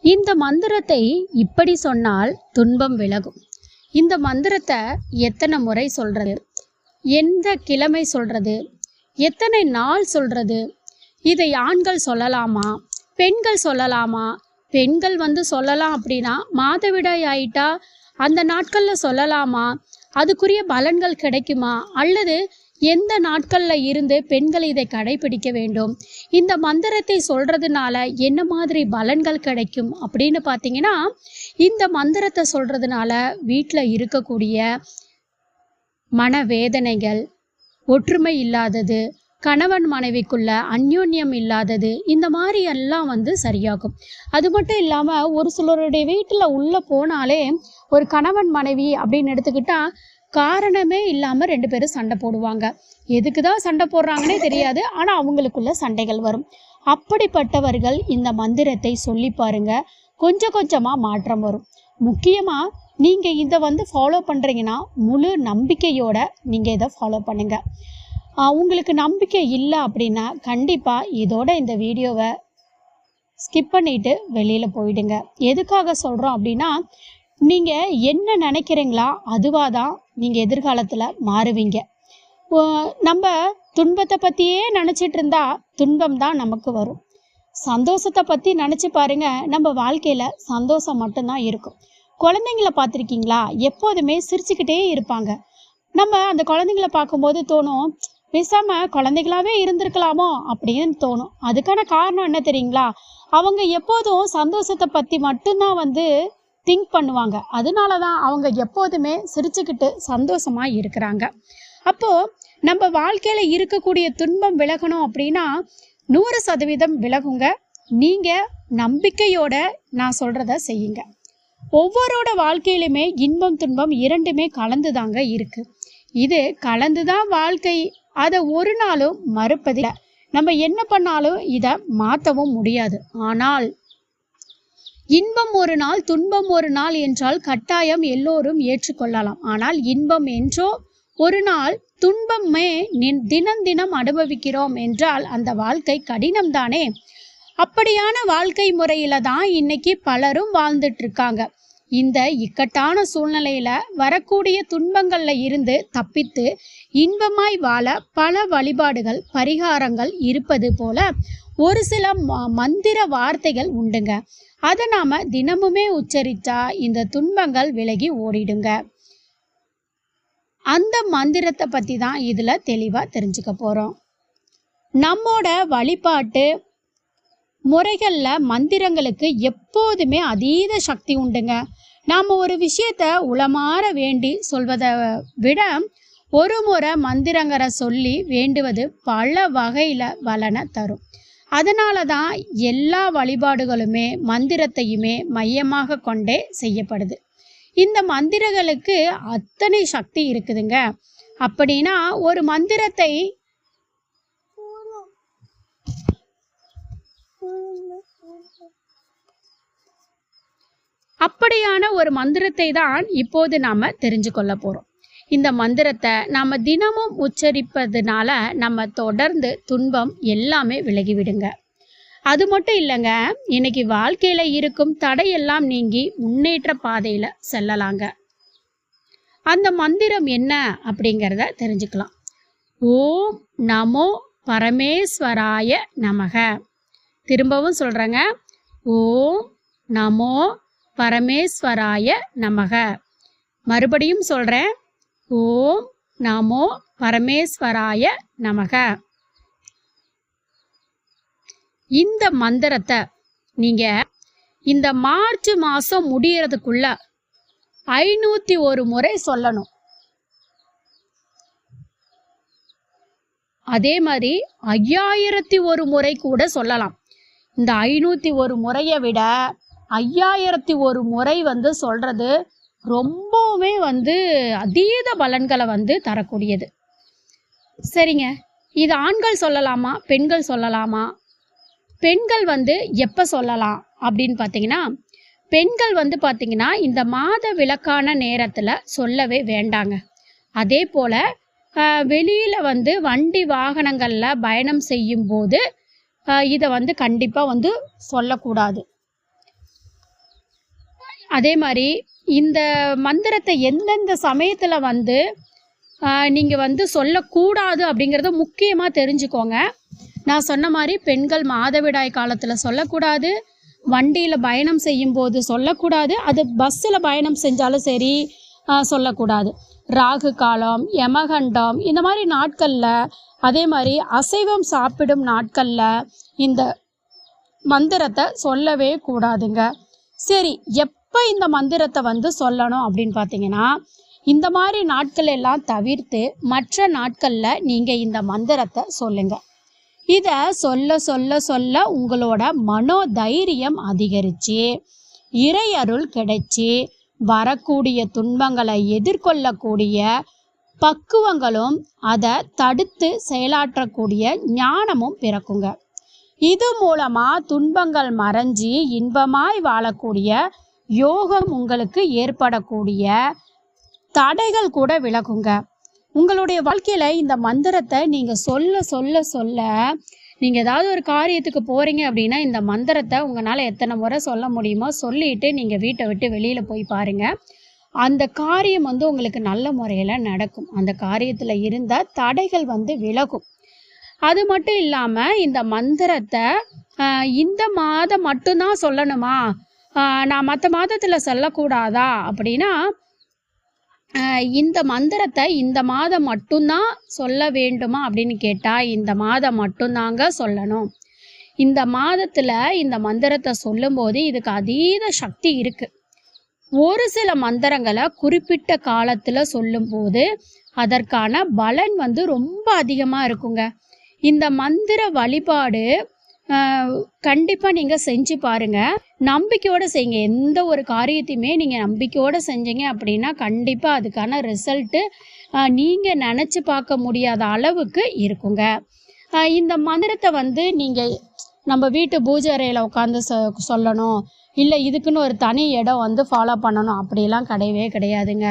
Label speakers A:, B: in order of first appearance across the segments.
A: இந்த மந்திரத்தை இப்படி சொன்னால் துன்பம் விலகும். இந்த மந்திரத்தை எத்தனை முறை சொல்றது? எந்த கிழமை சொல்றது? எத்தனை நாள் சொல்றது? இதை ஆண்கள் சொல்லலாமா? பெண்கள் சொல்லலாமா? பெண்கள் வந்து சொல்லலாம் அப்படின்னா மாதவிடாய் ஆயிட்டா அந்த நாட்களில் சொல்லலாமா? அதுக்குரிய பலன்கள் கிடைக்குமா? அல்லது எந்த நாட்களில் இருந்து பெண்கள் இதை கடைபிடிக்க வேண்டும்? இந்த மந்திரத்தை சொல்றதுனால என்ன மாதிரி பலன்கள் கிடைக்கும் அப்படின்னு பார்த்தீங்கன்னா இந்த மந்திரத்தை சொல்றதுனால வீட்டில் இருக்கக்கூடிய மனவேதனைகள் ஒற்றுமை இல்லாதது கணவன் மனைவிக்குள்ள அந்யோன்யம் இல்லாதது இந்த மாதிரி எல்லாம் வந்து சரியாகும். அது மட்டும் இல்லாமல் ஒரு சிலருடைய வீட்டில் உள்ளே போனாலே ஒரு கணவன் மனைவி அப்படின்னு எடுத்துக்கிட்டா காரணமே இல்லாமல் ரெண்டு பேரும் சண்டை போடுவாங்க. எதுக்கு தான் சண்டை போடுறாங்கன்னே தெரியாது. ஆனால் அவங்களுக்குள்ள சண்டைகள் வரும். அப்படிப்பட்டவர்கள் இந்த மந்திரத்தை சொல்லி பாருங்க. கொஞ்சம் கொஞ்சமாக மாற்றம் வரும். முக்கியமாக நீங்கள் இதை வந்து ஃபாலோ பண்ணுறீங்கன்னா முழு நம்பிக்கையோட நீங்கள் இதை ஃபாலோ பண்ணுங்கள் உங்களுக்கு நம்பிக்கை இல்லை அப்படின்னா கண்டிப்பாக இதோட இந்த வீடியோவை ஸ்கிப் பண்ணிட்டு வெளியில் போயிடுங்க. எதுக்காக சொல்கிறோம் அப்படின்னா நீங்கள் என்ன நினைக்கிறீங்களா? அதுவாக தான் நீங்கள் எதிர்காலத்தில் மாறுவீங்க. நம்ம துன்பத்தை பற்றியே நினச்சிட்டு இருந்தா துன்பம் தான் நமக்கு வரும். சந்தோஷத்தை பற்றி நினச்சி பாருங்க நம்ம வாழ்க்கையில் சந்தோஷம் மட்டும்தான் இருக்கும். குழந்தைங்கள பார்த்துருக்கீங்களா? எப்போதுமே சிரிச்சுக்கிட்டே இருப்பாங்க. நம்ம அந்த குழந்தைங்கள பார்க்கும்போது தோணும் பேசாம குழந்தைகளாவே இருந்திருக்கலாமோ அப்படின்னு தோணும். அதுக்கான காரணம் என்ன தெரியுங்களா? அவங்க எப்போதும் சந்தோஷத்தை பற்றி மட்டும்தான் வந்து திங்க் பண்ணுவாங்க. அதனால தான் அவங்க எப்போதுமே சிரிச்சுக்கிட்டு சந்தோஷமாக இருக்கிறாங்க. அப்போது நம்ம வாழ்க்கையில் இருக்கக்கூடிய துன்பம் விலகணும் அப்படின்னா நூறு சதவீதம் விலகுங்க. நீங்கள் நம்பிக்கையோட நான் சொல்கிறத செய்யுங்க. ஒவ்வொருட வாழ்க்கையிலுமே இன்பம் துன்பம் இரண்டுமே கலந்து தாங்க இருக்குது இது கலந்து தான் வாழ்க்கை. அதை ஒரு நாளும் மறுப்பதில்லை. நம்ம என்ன பண்ணாலும் இதை மாற்றவும் முடியாது. ஆனால் இன்பம் ஒரு நாள் துன்பம் ஒரு நாள் என்றால் கட்டாயம் எல்லோரும் ஏற்றுக்கொள்ளலாம். ஆனால் இன்பம் என்றோ ஒரு நாள் துன்பமே தினம் தினம் அனுபவிக்கிறோம் என்றால் அந்த வாழ்க்கை கடினம்தானே? அப்படியான வாழ்க்கை முறையில தான் இன்னைக்கு பலரும் வாழ்ந்துட்டு இருக்காங்க இந்த இக்கட்டான சூழ்நிலையில வரக்கூடிய துன்பங்கள்ல இருந்து தப்பித்து இன்பமாய் வாழ பல வழிபாடுகள் பரிகாரங்கள் இருப்பது போல ஒரு சில ம- மந்திர வார்த்தைகள் உண்டுங்க. அதை நாம தினமுமே உச்சரித்தா இந்த துன்பங்கள் விலகி ஓடிடுங்க. அந்த மந்திரத்தை பத்தி தான் இதுல தெளிவா தெரிஞ்சுக்க போறோம். நம்மோட வழிபாட்டு முறைகளில் மந்திரங்களுக்கு எப்போதுமே அதீத சக்தி உண்டுங்க. நாம் ஒரு விஷயத்த உளமாற வேண்டி சொல்வதை விட ஒரு முறை மந்திரங்கரை சொல்லி வேண்டுவது பல வகையில் பலனை தரும். அதனால தான் எல்லா வழிபாடுகளுமே மந்திரத்தையுமே மையமாக கொண்டே செய்யப்படுது. இந்த மந்திரங்களுக்கு அத்தனை சக்தி இருக்குதுங்க. அப்படின்னா ஒரு மந்திரத்தை அப்படியான ஒரு மந்திரத்தை தான் இப்போது நாம தெரிஞ்சு கொள்ள போறோம். இந்த மந்திரத்தை நம்ம தினமும் உச்சரிப்பதுனால நம்ம தொடர்ந்து துன்பம் எல்லாமே விலகிவிடுங்க. அது மட்டும் இல்லைங்க இன்னைக்கு வாழ்க்கையில் இருக்கும் தடையெல்லாம் நீங்கி முன்னேற்ற பாதையில் செல்லலாங்க. அந்த மந்திரம் என்ன அப்படிங்கிறத தெரிஞ்சுக்கலாம். ஓம் நமோ பரமேஸ்வராய நமக. திரும்பவும் சொல்கிறேங்க ஓம் நமோ பரமேஸ்வராய நமக. மறுபடியும் சொல்கிறேன் ஓம் நமோ பரமேஸ்வராய நமக. இந்த மந்திரத்தை நீங்கள் இந்த மார்ச் மாதம் முடியறதுக்குள்ள ஐநூற்றி ஒரு முறை சொல்லணும். அதே மாதிரி ஐயாயிரத்தி ஒரு முறை கூட சொல்லலாம். இந்த ஐநூற்றி ஒரு முறையை விட ஐயாயிரத்தி ஒரு முறை வந்து சொல்கிறது ரொம்பவுமே வந்து அதீத பலன்களை வந்து தரக்கூடியது. சரிங்க. இது ஆண்கள் சொல்லலாமா? பெண்கள் சொல்லலாமா? பெண்கள் வந்து எப்போ சொல்லலாம்? அப்படின்னு பார்த்தீங்கன்னா பெண்கள் வந்து பார்த்தீங்கன்னா இந்த மாத விளக்கான நேரத்தில் சொல்லவே வேண்டாங்க. அதே போல் வெளியில் வந்து வண்டி வாகனங்களில் பயணம் செய்யும் போது இதை வந்து கண்டிப்பாக வந்து சொல்லக்கூடாது. அதே மாதிரி இந்த மந்திரத்தை எந்தெந்த சமயத்தில் வந்து நீங்கள் வந்து சொல்லக்கூடாது அப்படிங்கிறத முக்கியமாக தெரிஞ்சுக்கோங்க. நான் சொன்ன மாதிரி பெண்கள் மாதவிடாய் காலத்தில் சொல்லக்கூடாது. வண்டியில் பயணம் செய்யும்போது சொல்லக்கூடாது. அது பஸ்ஸில் பயணம் செஞ்சாலும் சரி சொல்லக்கூடாது. ராகு காலம் யமகண்டம் இந்த மாதிரி நாட்களில் அதே மாதிரி அசைவம் சாப்பிடும் நாட்களில் இந்த மந்திரத்தை சொல்லவே கூடாதுங்க. சரி எப் எப்போ இந்த மந்திரத்தை வந்து சொல்லணும் அப்படின்னு பார்த்தீங்கன்னா இந்த மாதிரி நாட்கள் எல்லாம் தவிர்த்து மற்ற நாட்களில் நீங்கள் இந்த மந்திரத்தை சொல்லுங்கள் இதை சொல்ல சொல்ல சொல்ல உங்களோட மனோதைரியம் அதிகரித்து இறையருள் கிடைச்சி வரக்கூடிய துன்பங்களை எதிர்கொள்ளக்கூடிய பக்குவங்களும் அதை தடுத்து செயலாற்றக்கூடிய ஞானமும் பிறக்குங்க. இது மூலமாக துன்பங்கள் மறைஞ்சி இன்பமாய் வாழக்கூடிய யோகம் உங்களுக்கு ஏற்படக்கூடிய தடைகள் கூட விலகுங்க. உங்களுடைய வாழ்க்கையில் இந்த மந்திரத்தை நீங்கள் சொல்ல சொல்ல சொல்ல நீங்கள் ஏதாவது ஒரு காரியத்துக்கு போகிறீங்க அப்படின்னா இந்த மந்திரத்தை உங்களால் எத்தனை முறை சொல்ல முடியுமோ சொல்லிட்டு நீங்கள் வீட்டை விட்டு வெளியில் போய் பாருங்கள் அந்த காரியம் வந்து உங்களுக்கு நல்ல முறையில் நடக்கும். அந்த காரியத்தில் இருந்த தடைகள் வந்து விலகும். அது மட்டும் இல்லாமல் இந்த மந்திரத்தை இந்த மாதம் மட்டும்தான் சொல்லணுமா? நான் மற்ற மாதத்தில் சொல்லக்கூடாதா? அப்படின்னா இந்த மந்திரத்தை இந்த மாதம் மட்டும்தான் சொல்ல வேண்டுமா அப்படின்னு கேட்டால் இந்த மாதம் மட்டும்தாங்க சொல்லணும். இந்த மாதத்தில் இந்த மந்திரத்தை சொல்லும்போது இதுக்கு அதீத சக்தி இருக்குது ஒரு சில மந்திரங்களை குறிப்பிட்ட காலத்தில் சொல்லும்போது அதற்கான பலன் வந்து ரொம்ப அதிகமாக இருக்குங்க. இந்த மந்திர வழிபாடு கண்டிப்பாக நீங்கள் செஞ்சு பாருங்கள் நம்பிக்கையோடு செய்யுங்க. எந்த ஒரு காரியத்தையுமே நீங்கள் நம்பிக்கையோடு செஞ்சீங்க அப்படின்னா கண்டிப்பாக அதுக்கான ரிசல்ட்டு நீங்கள் நினச்சி பார்க்க முடியாத அளவுக்கு இருக்குங்க. இந்த மந்திரத்தை வந்து நீங்கள் நம்ம வீட்டு பூஜை அறையில் உட்காந்து சொ சொல்லணும். இல்லை இதுக்குன்னு ஒரு தனி இடம் வந்து ஃபாலோ பண்ணணும். அப்படிலாம் கிடையவே கிடையாதுங்க.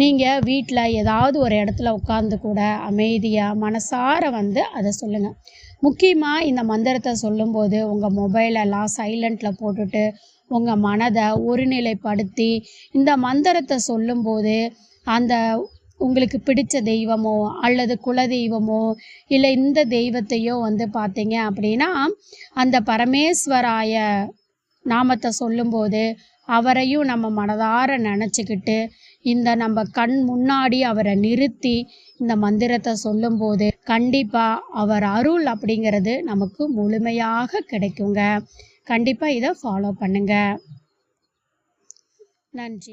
A: நீங்கள் வீட்டில் ஏதாவது ஒரு இடத்துல உட்காந்து கூட அமைதியாக மனசார வந்து அதை சொல்லுங்கள் முக்கியமாக இந்த மந்திரத்தை சொல்லும்போது உங்கள் மொபைலெல்லாம் சைலண்ட்டில் போட்டுட்டு உங்கள் மனதை ஒருநிலைப்படுத்தி இந்த மந்திரத்தை சொல்லும்போது அந்த உங்களுக்கு பிடிச்ச தெய்வமோ அல்லது குல தெய்வமோ இல்லை இந்த தெய்வத்தையோ வந்து பார்த்தீங்க அப்படின்னா அந்த பரமேஸ்வராய நாமத்தை சொல்லும்போது அவரையும் நம்ம மனதார நினச்சிக்கிட்டு இந்த நம்ம கண் முன்னாடி அவரை நிறுத்தி இந்த மந்திரத்தை சொல்லும்போது கண்டிப்பாக அவர் அருள் அப்படிங்கிறது நமக்கு முழுமையாக கிடைக்குங்க. கண்டிப்பாக இதை ஃபாலோ பண்ணுங்கள் நன்றி.